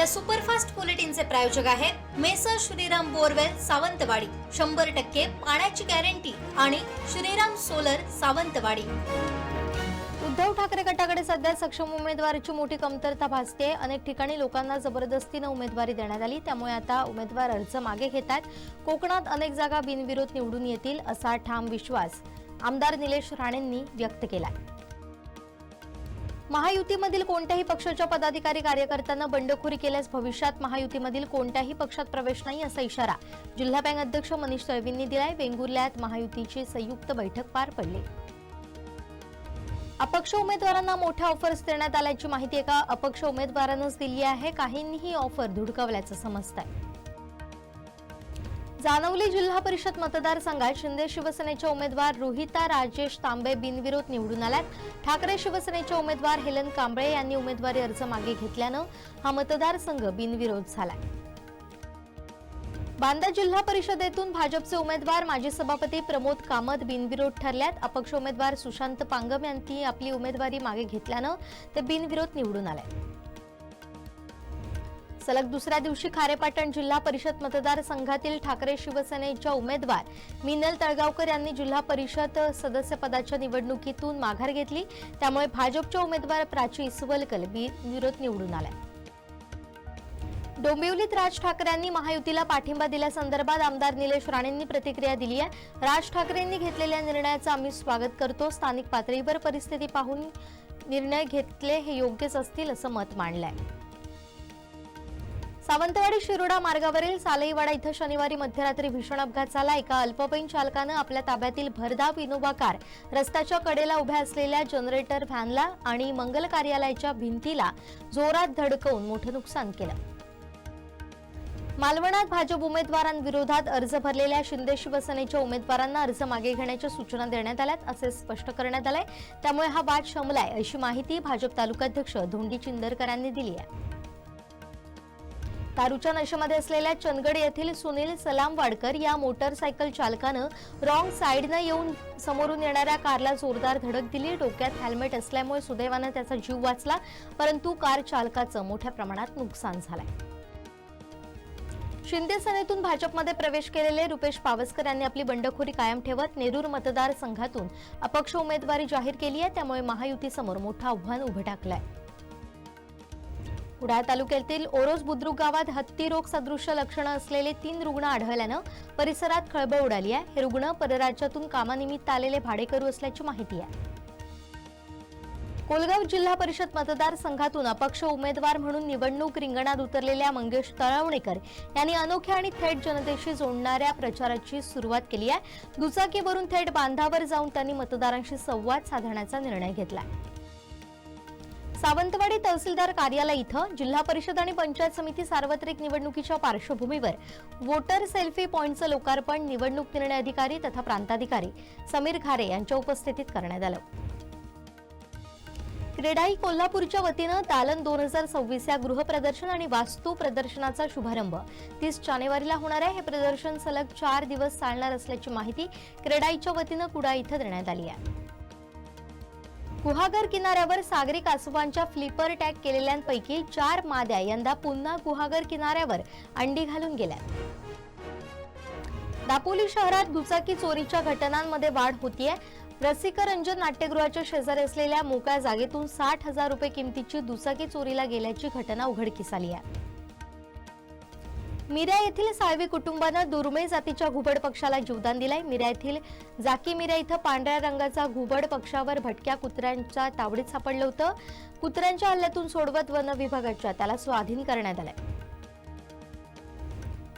या सुपरफास्ट बुलेटिनचे प्रायोजक आहेत मेसर श्रीराम बोरवेल सावंतवाडी. शंभर टक्के पाण्याची गॅरंटी आणि श्रीराम सोलर सावंतवाडी. उद्धव ठाकरे गटाकडे सध्या सक्षम उमेदवाराची मोठी कमतरता भासते. अनेक ठिकाणी लोकांना जबरदस्तीनं उमेदवारी देण्यात आली. त्यामुळे आता उमेदवार अर्ज मागे घेतात. कोकणात अनेक जागा बिनविरोध निवडून येतील असा ठाम विश्वास आमदार निलेश राणेंनी व्यक्त केला महायुतीमधील कोणत्याही पक्षाच्या पदाधिकारी कार्यकर्त्यांना बंडखोरी केल्यास भविष्यात महायुतीमधील कोणत्याही पक्षात प्रवेश नाही असा इशारा जिल्हा बँक अध्यक्ष मनीष तळवींनी दिलाय. वेंगुर्ल्यात महायुतीची संयुक्त बैठक पार पडली. अपक्ष उमेदवारांना मोठ्या ऑफर्स देण्यात आल्याची माहिती एका अपक्ष उमेदवारानंच दिली आहे. काहींनी ही ऑफर धुडकावल्याचं समजत आहे जानवली जिल्हा परिषद मतदारसंघात शिंदे शिवसेनेच्या उमेदवार रोहिता राजेश तांबे बिनविरोध निवडून आल्यात. ठाकरे शिवसेनेचे उमेदवार हेलन कांबळे यांनी उमेदवारी अर्ज मागे घेतल्यानं हा मतदारसंघ बिनविरोध झालाय. बांदा जिल्हा परिषदेतून भाजपचे उमेदवार माजी सभापती प्रमोद कामत बिनविरोध ठरल्यात. अपक्ष उमेदवार सुशांत पांगम यांनी आपली उमेदवारी मागे घेतल्यानं ते बिनविरोध निवडून आले. सलग दुसऱ्या दिवशी खारेपाटण जिल्हा परिषद मतदारसंघातील ठाकरे शिवसेनेच्या उमेदवार मिनल तळगावकर यांनी जिल्हा परिषद सदस्यपदाच्या निवडणुकीतून माघार घेतली. त्यामुळे भाजपच्या उमेदवार प्राची इसवलकर विरोध निवडून आल्या डोंबिवलीत राज ठाकरेंनी महायुतीला पाठिंबा दिल्यासंदर्भात आमदार निलेश राणेंनी प्रतिक्रिया दिली आहे. राज ठाकरेंनी घेतलेल्या निर्णयाचं आम्ही स्वागत करतो. स्थानिक पातळीवर परिस्थिती पाहून निर्णय घेतले हे योग्यच असतील असं मत मांडलंय. सावंतवाडी शिरोडा मार्गावरील सालईवाडा इथं शनिवारी मध्यरात्री भीषण अपघात झाला. एका अल्पवयीन चालकानं आपल्या ताब्यातील भरधाव विनोबा कार रस्त्याच्या कडेला उभ्या असलेल्या जनरेटर व्हॅनला आणि मंगल कार्यालयाच्या भिंतीला जोरात धडकवून मोठं नुकसान केलं. मालवणात भाजप उमेदवारांविरोधात अर्ज भरलेल्या शिंदे शिवसेनेच्या उमेदवारांना अर्ज मागे घेण्याच्या सूचना देण्यात आल्यात असे स्पष्ट करण्यात आलंय. त्यामुळे हा वाद शमलाय अशी माहिती भाजप तालुकाध्यक्ष धोंडी चिंदरकरांनी दिली आहे. दारूच्या नशेमध्ये असलेल्या चंदगड येथील सुनील सलाम वाडकर या मोटरसायकल चालकानं रॉंग साईडनं येऊन समोरून येणाऱ्या कारला जोरदार धडक दिली. डोक्यात हेल्मेट असल्यामुळे सुदैवानं त्याचा जीव वाचला परंतु कार चालकाचं मोठ्या प्रमाणात नुकसान झालंय. शिंदे सेनेतून भाजपमध्ये प्रवेश केलेले रुपेश पावसकर यांनी आपली बंडखोरी कायम ठेवत नेरूर मतदारसंघातून अपक्ष उमेदवारी जाहीर केली आहे. त्यामुळे महायुतीसमोर मोठं आव्हान उभं टाकलं आहे कुडाळ तालुक्यातील ओरोस बुद्रुक गावात हत्ती रोग सदृश्य लक्षणं असलेले तीन रुग्ण आढळल्यानं परिसरात खळबळ उडाली आहे. हे रुग्ण परराज्यातून कामानिमित्त आलेले भाडेकरू असल्याची माहिती आहे. कोलगाव जिल्हा परिषद मतदारसंघातून अपक्ष उमेदवार म्हणून निवडणूक रिंगणात उतरलेल्या मंगेश तळवणेकर यांनी अनोख्या आणि थेट जनतेशी जोडणाऱ्या प्रचाराची सुरुवात केली आहे. दुचाकीवरून थेट बांधावर जाऊन त्यांनी मतदारांशी संवाद साधण्याचा निर्णय घेतला सावंतवाडी तहसीलदार कार्यालय इथं जिल्हा परिषद आणि पंचायत समिती सार्वत्रिक निवडणुकीच्या पार्श्वभूमीवर वोटर सेल्फी पॉईंटचं लोकार्पण निवडणूक निर्णय अधिकारी तथा प्रांताधिकारी समीर खारे यांच्या उपस्थितीत करण्यात आलं. क्रेडाई कोल्हापूरच्या वतीनं तालन दोन हजार सव्वीस या गृहप्रदर्शन आणि वास्तू प्रदर्शनाचा शुभारंभ. तीस जानेवारीला होणार आहे. हे प्रदर्शन सलग चार दिवस चालणार असल्याची माहिती क्रेडाईच्या वतीनं कुडा इथं देण्यात आली आहे. गुहागर किनाऱ्यावर सागरी कासवांच्या फ्लिपर टॅग केलेल्यांपैकी चार माद्या यंदा पुन्हा गुहागर किनाऱ्यावर अंडी घालून गेल्या दापोली शहरात दुचाकी चोरीच्या घटनांमध्ये वाढ होतीये. रसिकरंजन नाट्यगृहाच्या शेजारी असलेल्या मोकळ्या जागेतून साठ हजार रुपये किमतीची दुचाकी चोरीला गेल्याची घटना उघडकीस आली आहे मिऱ्या येथील साळवी कुटुंबानं दुर्मिळ जातीच्या घुबड पक्षाला जीवदान दिलंय. मिऱ्या येथील जाकी मिऱ्या इथं पांढऱ्या रंगाचा घुबड पक्षावर भटक्या कुत्र्यांच्या तावडीत सापडलं होतं. कुत्र्यांच्या हल्ल्यातून सोडवत वन विभागाच्या त्याला स्वाधीन करण्यात आलंय.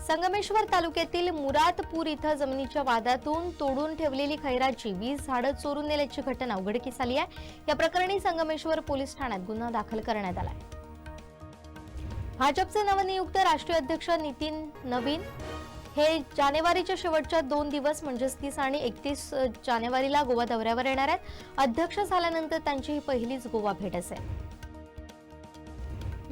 संगमेश्वर तालुक्यातील मुरादपूर इथं जमिनीच्या वादातून तोडून ठेवलेली खैराची वीज झाडं चोरून नेल्याची घटना उघडकीस आली आहे. या प्रकरणी संगमेश्वर पोलीस ठाण्यात गुन्हा दाखल करण्यात आलाय. भाजपचे नवनियुक्त राष्ट्रीय अध्यक्ष नितीन नवीन. हे जानेवारीच्या शेवटच्या दोन दिवस म्हणजेच तीस आणि एकतीस जानेवारीला गोवा दौऱ्यावर येणार आहेत. अध्यक्ष झाल्यानंतर त्यांची ही पहिलीच गोवा भेट असेल.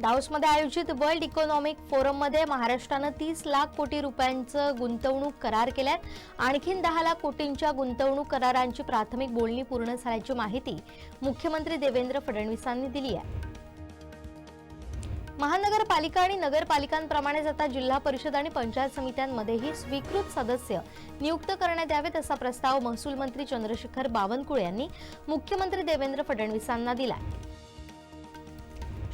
डाऊसमध्ये आयोजित वर्ल्ड इकॉनॉमिक फोरममध्ये महाराष्ट्रानं तीस लाख कोटी रुपयांचं गुंतवणूक करार केल्यात आणखीन दहा लाख कोटींच्या गुंतवणूक करारांची प्राथमिक बोलणी पूर्ण झाल्याची माहिती मुख्यमंत्री देवेंद्र फडणवीसांनी दिली आहे. महानगरपालिका आणि नगरपालिकांप्रमाणेच आता जिल्हा परिषद आणि पंचायत समित्यांमध्येही स्वीकृत सदस्य नियुक्त करण्यात यावेत असा प्रस्ताव महसूल मंत्री चंद्रशेखर बावनकुळे यांनी मुख्यमंत्री देवेंद्र फडणवीसांना दिला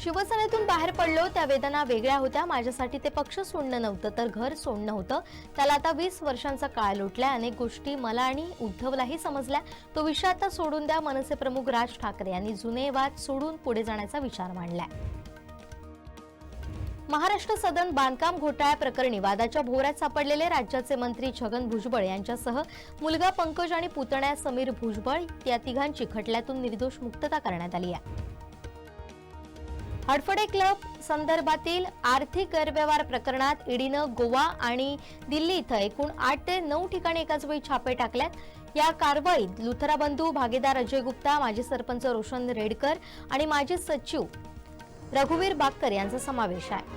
शिवसेनेतून बाहेर पडलो त्या वेदना वेगळ्या होत्या. माझ्यासाठी ते पक्ष सोडणं नव्हतं तर घर सोडणं होतं. त्याला आता वीस वर्षांचा काळ लुटलाय. अनेक गोष्टी मला आणि उद्धवलाही समजल्या. तो विषय आता सोडून द्या मनसे प्रमुख राज ठाकरे यांनी जुने वाद सोडून पुढे जाण्याचा विचार मांडलाय. महाराष्ट्र सदन बांधकाम घोटाळ्या प्रकरणी वादाच्या भोवऱ्यात सापडलेले राज्याचे मंत्री छगन भुजबळ यांच्यासह मुलगा पंकज आणि पुतण्या समीर भुजबळ या तिघांची खटल्यातून निर्दोष मुक्तता करण्यात आली आहे. हडफडे क्लब संदर्भातील आर्थिक गैरव्यवहार प्रकरणात ईडीनं गोवा आणि दिल्ली इथं एकूण आठ ते नऊ ठिकाणी एकाच वेळी छापे टाकल्यात. या कारवाईत लुथरा बंधू भागीदार अजय गुप्ता माजी सरपंच रोशन रेडकर आणि माजी सचिव रघुवीर बागकर यांचा समावेश आहे.